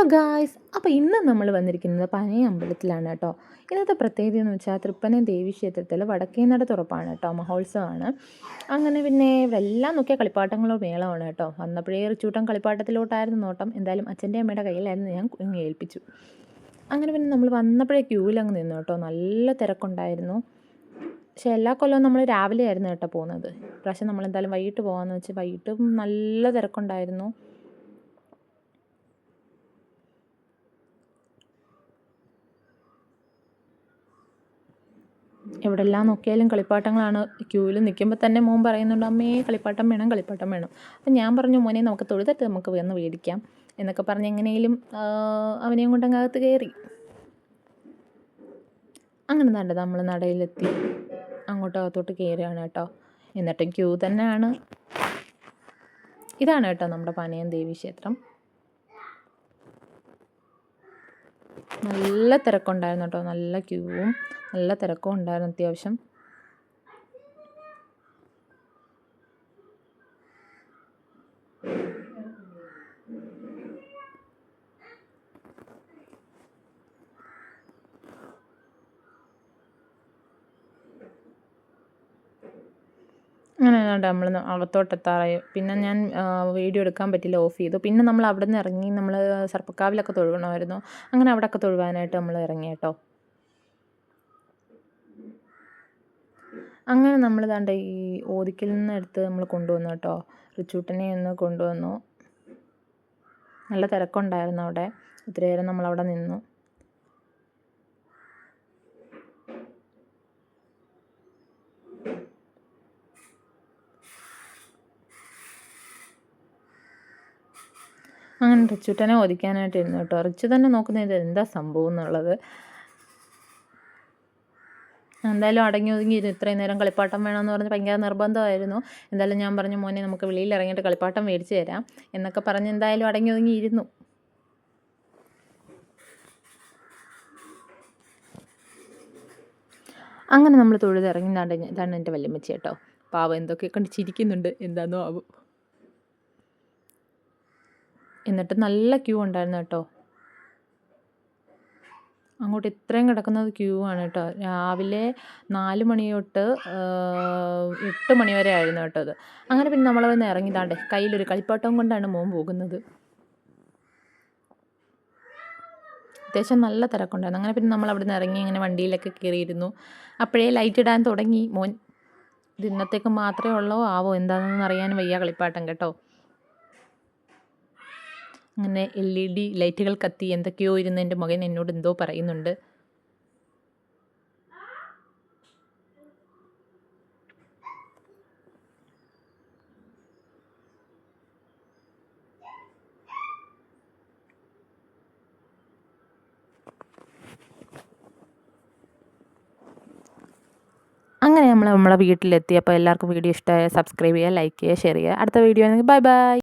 Hello guys അപ്പോൾ ഇന്ന് നമ്മൾ വന്നിരിക്കുന്നത് പനയ അമ്പലത്തിലാണ് കേട്ടോ. ഇന്നത്തെ പ്രത്യേകത എന്ന് വെച്ചാൽ തൃപ്പന ദേവി ക്ഷേത്രത്തിൽ വടക്കേനട തുറപ്പാണ് കേട്ടോ മഹോത്സവമാണ്. അങ്ങനെ പിന്നെ എല്ലാം നോക്കിയ കളിപ്പാട്ടങ്ങളോ മേളമാണ് കേട്ടോ. വന്നപ്പോഴേ റിച്ചൂട്ടം കളിപ്പാട്ടത്തിലോട്ടായിരുന്നു നോട്ടം. എന്തായാലും അച്ഛന്റെ അമ്മയുടെ കയ്യിലായിരുന്നു ഞാൻ ഏൽപ്പിച്ചു. അങ്ങനെ പിന്നെ നമ്മൾ വന്നപ്പോഴേ ക്യൂവിലങ്ങ് നിന്നു കേട്ടോ. നല്ല തിരക്കുണ്ടായിരുന്നു. പക്ഷേ എല്ലാ കൊല്ലവും നമ്മൾ രാവിലെ ആയിരുന്നു കേട്ടോ പോകുന്നത്. പ്രാവശ്യം നമ്മൾ എന്തായാലും വൈകിട്ട് പോകാമെന്ന് വെച്ച് വൈകിട്ടും നല്ല തിരക്കുണ്ടായിരുന്നു. എവിടെല്ലാം നോക്കിയാലും കളിപ്പാട്ടങ്ങളാണ് ക്യൂവിൽ നിൽക്കുമ്പോൾ തന്നെ മോൻ പറയുന്നുണ്ട് അമ്മേ കളിപ്പാട്ടം വേണം കളിപ്പാട്ടം വേണം. അപ്പം ഞാൻ പറഞ്ഞു മോനെ നമുക്ക് തൊഴുതിട്ട് നമുക്ക് വന്ന് മേടിക്കാം. എന്നൊക്കെ പറഞ്ഞ് എങ്ങനെയും അവനെയും കൊണ്ട് അങ്ങകത്ത് കയറി. അങ്ങനെ തന്നെ നമ്മൾ നടയിലെത്തി. അങ്ങോട്ടും അകത്തോട്ട് കയറുകയാണ് കേട്ടോ. എന്നിട്ടും ക്യൂ തന്നെയാണ്. ഇതാണ് കേട്ടോ നമ്മുടെ പനയം ദേവി ക്ഷേത്രം. നല്ല തിരക്കുണ്ടായിരുന്നു കേട്ടോ. നല്ല ക്യൂവും നല്ല തിരക്കും ഉണ്ടായിരുന്നു അത്യാവശ്യം. അങ്ങനെ നമ്മൾ അകത്തോട്ടെത്താറായി. പിന്നെ ഞാൻ വീഡിയോ എടുക്കാൻ പറ്റില്ല ഓഫ് ചെയ്തു. പിന്നെ നമ്മൾ അവിടെ നിന്ന് ഇറങ്ങി നമ്മൾ സർപ്പക്കാവിലൊക്കെ തൊഴുകണമായിരുന്നു അങ്ങനെ അവിടെയൊക്കെ തൊഴുവാനായിട്ട് നമ്മൾ ഇറങ്ങി കേട്ടോ. അങ്ങനെ നമ്മൾ ദാണ്ട് ഈ ഓദിക്കിൽ നിന്ന് എടുത്ത് നമ്മൾ കൊണ്ടുവന്നു കേട്ടോ. റിച്ചൂട്ടനെ ഒന്ന് കൊണ്ടുവന്നു. നല്ല തിരക്കുണ്ടായിരുന്നു അവിടെ. ഒത്തിരി നേരം നമ്മളവിടെ നിന്നു. അങ്ങനെ റിച്ചുട്ടനെ ഒതുക്കാനായിട്ട് ഇരുന്നു കേട്ടോ. റിച്ചു തന്നെ നോക്കുന്ന ഇത് എന്താ സംഭവം എന്നുള്ളത്. എന്തായാലും അടങ്ങി ഒതുങ്ങി ഇത്രയും നേരം കളിപ്പാട്ടം വേണമെന്ന് പറഞ്ഞ് ഭയങ്കര നിർബന്ധമായിരുന്നു. എന്തായാലും ഞാൻ പറഞ്ഞു മോനെ നമുക്ക് വെളിയിൽ ഇറങ്ങിയിട്ട് കളിപ്പാട്ടം മേടിച്ച് തരാം എന്നൊക്കെ പറഞ്ഞ് എന്തായാലും അടങ്ങി ഒതുങ്ങി ഇരുന്നു. അങ്ങനെ നമ്മൾ തൊഴുതിറങ്ങി ഇതാണ് എന്റെ വല്യമ്മച്ചി കേട്ടോ. പാവം എന്തൊക്കെ കണ്ട് ചിരിക്കുന്നുണ്ട്. എന്താണെന്നോ ആവും. എന്നിട്ട് നല്ല ക്യൂ ഉണ്ടായിരുന്നു കേട്ടോ. അങ്ങോട്ട് ഇത്രയും കിടക്കുന്നത് ക്യൂ ആണ് കേട്ടോ. രാവിലെ നാല് മണി തൊട്ട് എട്ട് മണി വരെ ആയിരുന്നു കേട്ടോ അത് അങ്ങനെ പിന്നെ നമ്മൾ വന്ന് ഇറങ്ങിതാണ്ടേ കയ്യിലൊരു കളിപ്പാട്ടം കൊണ്ടാണ് മോൻ പോകുന്നത്. അത്യാവശ്യം നല്ല തിരക്കുണ്ടായിരുന്നു. അങ്ങനെ പിന്നെ നമ്മൾ അവിടെ നിന്ന് ഇറങ്ങി ഇങ്ങനെ വണ്ടിയിലൊക്കെ കയറിയിരുന്നു. അപ്പോഴേ ലൈറ്റ് ഇടാൻ തുടങ്ങി. മോൻ ഇത് ഇന്നത്തേക്ക് മാത്രമേ ഉള്ളോ? ആവോ? എന്താണെന്ന് അറിയാൻ വയ്യ കളിപ്പാട്ടം കേട്ടോ. അങ്ങനെ എൽ ഇ ഡി ലൈറ്റുകൾ കത്തി എന്തൊക്കെയോ ഇരുന്ന് എന്റെ മകൻ എന്നോട് എന്തോ പറയുന്നുണ്ട്. അങ്ങനെ നമ്മൾ നമ്മളെ വീട്ടിലെത്തി. അപ്പോൾ എല്ലാവർക്കും വീഡിയോ ഇഷ്ടമായ സബ്സ്ക്രൈബ് ചെയ്യുക ലൈക്ക് ചെയ്യുക ഷെയർ ചെയ്യുക. അടുത്ത വീഡിയോ ആണെങ്കിൽ ബൈ ബൈ